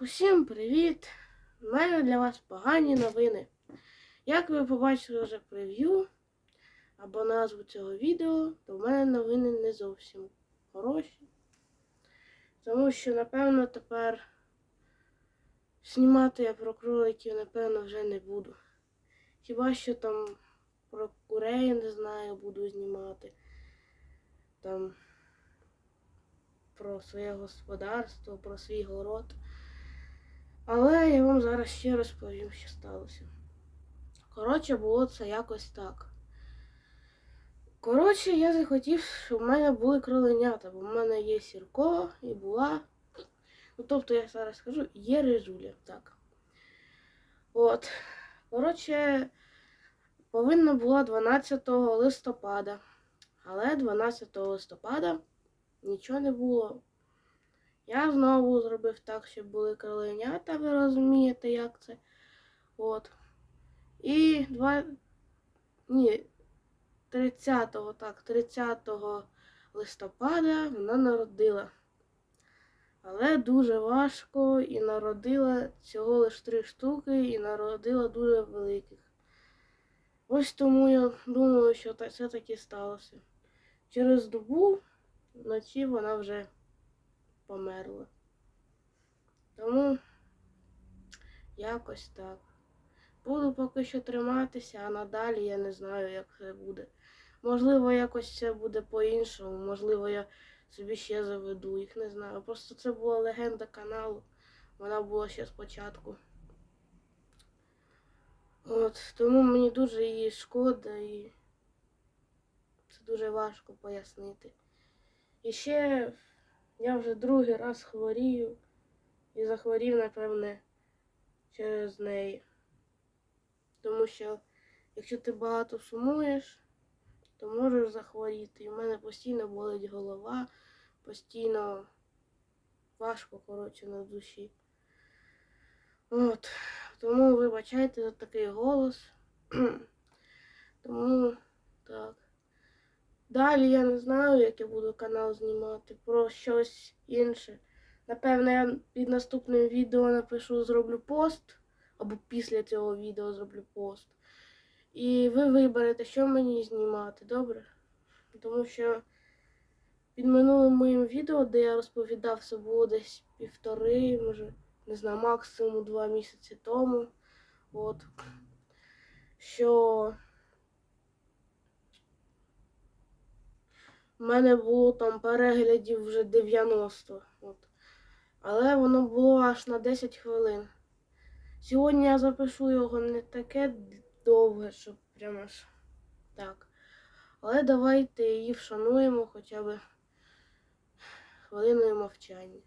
усім привіт! У мене для вас погані новини. Як ви побачили вже прев'ю або назву цього відео, то в мене новини не зовсім хороші. Тому що, напевно, тепер знімати я про кроликів, напевно, вже не буду. Хіба що там про курей, не знаю, буду знімати. Там про своє господарство, про свій город. Але я вам зараз ще розповім, що сталося. Коротше, було це якось так. Коротше, я захотів, щоб в мене були кроленята, бо в мене є сірко і була. Ну, тобто, я зараз скажу, є рижуля. Так. От. Коротше, повинна була 12 листопада. Але 12 листопада нічого не було. Я знову зробив так, щоб були кроленята, ви розумієте, як це. От. І два. Ні, 30-го, так, 30 листопада вона народила. Але дуже важко і народила всього лиш три штуки і народила дуже великих. Ось тому я думаю, що це таки сталося. Через добу вночі вона вже померла. Тому якось так. Буду поки що триматися, а надалі я не знаю, як це буде. Можливо, якось це буде по-іншому, можливо, я собі ще заведу їх, не знаю. Просто це була легенда каналу. Вона була ще спочатку. От, тому мені дуже її шкода і це дуже важко пояснити. І ще я вже другий раз хворію і захворів, напевне, через неї. Тому що якщо ти багато сумуєш, то можеш захворіти. І в мене постійно болить голова, постійно важко, коротше, на душі. От. Тому вибачайте за такий голос. Тому так. Далі я не знаю, як я буду канал знімати, про щось інше. Напевно, я під наступним відео напишу, зроблю пост, або після цього відео зроблю пост. І ви виберете, що мені знімати, добре? Тому що під минулим моїм відео, де я розповідав, це було десь півтори, може, не знаю, максимум два місяці тому. От. Що в мене було там переглядів вже 90. От. Але воно було аж на 10 хвилин. Сьогодні я запишу його не таке довге, щоб прямо аж так. Але давайте її вшануємо хоча б хвилиною мовчання.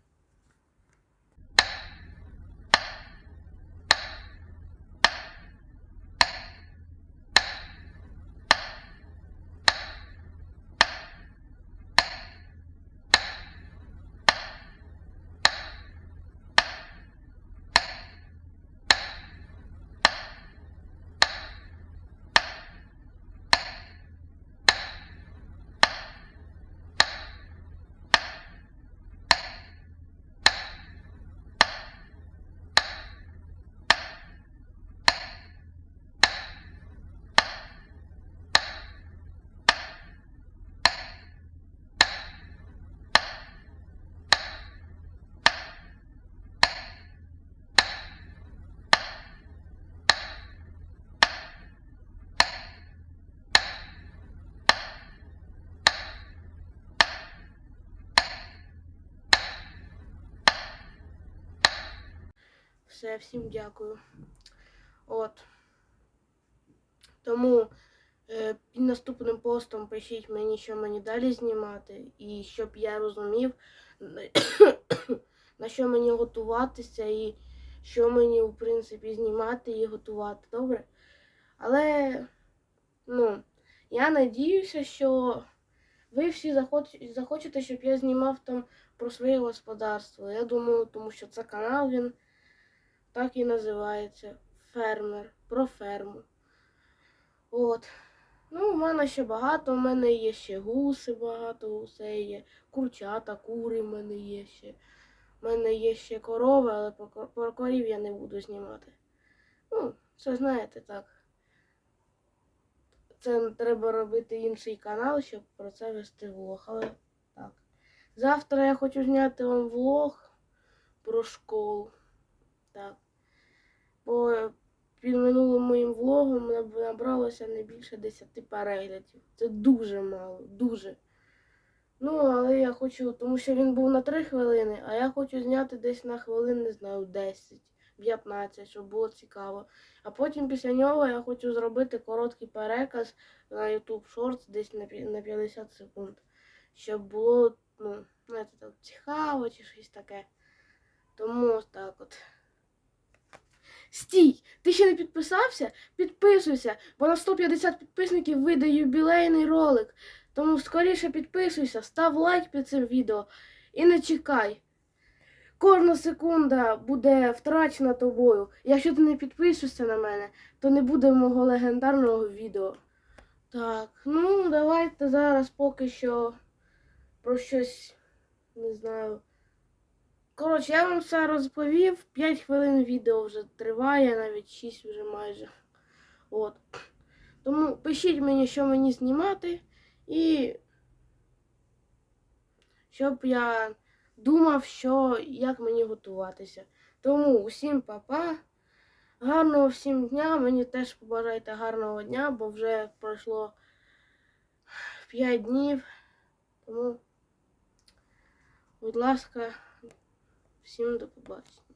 Все, всім дякую. От. Тому е, під наступним постом пишіть мені, що мені далі знімати, і щоб я розумів, на що мені готуватися і що мені, в принципі, знімати і готувати. Добре? Але, ну, я надіюся, що ви всі захоч- захочете, щоб я знімав там про своє господарство. Я думаю, тому що це канал він так і називається фермер про ферму. От. Ну, у мене ще багато, у мене є ще гуси, багато гусей є, курчата, кури в мене є ще. У мене є ще корови, але про корів я не буду знімати. Ну, це знаєте так. Це треба робити інший канал, щоб про це вести влог. Але так. Завтра я хочу зняти вам влог про школу. Так. Бо під минулим моїм влогом наб- набралося не більше 10 переглядів. Це дуже мало, дуже. Ну, але я хочу, тому що він був на 3 хвилини, а я хочу зняти десь на хвилин, не знаю, 10, 15, щоб було цікаво. А потім після нього я хочу зробити короткий переказ на YouTube Shorts десь на 50 секунд. Щоб було, ну, знаєте, так, цікаво чи щось таке. Тому так от. Стій! Ти ще не підписався? Підписуйся, бо на 150 підписників вийде юбілейний ролик. Тому скоріше підписуйся, став лайк під цим відео і не чекай. Кожна секунда буде втрачена тобою. Якщо ти не підпишешся на мене, то не буде мого легендарного відео. Так, ну давайте зараз поки що про щось не знаю. Коротше, я вам все розповів. 5 хвилин відео вже триває, навіть 6 вже майже. От. Тому пишіть мені, що мені знімати, і щоб я думав, що як мені готуватися. Тому усім па-па. Гарного всім дня. Мені теж побажайте гарного дня, бо вже пройшло 5 днів. Тому, будь ласка, всім до побачення.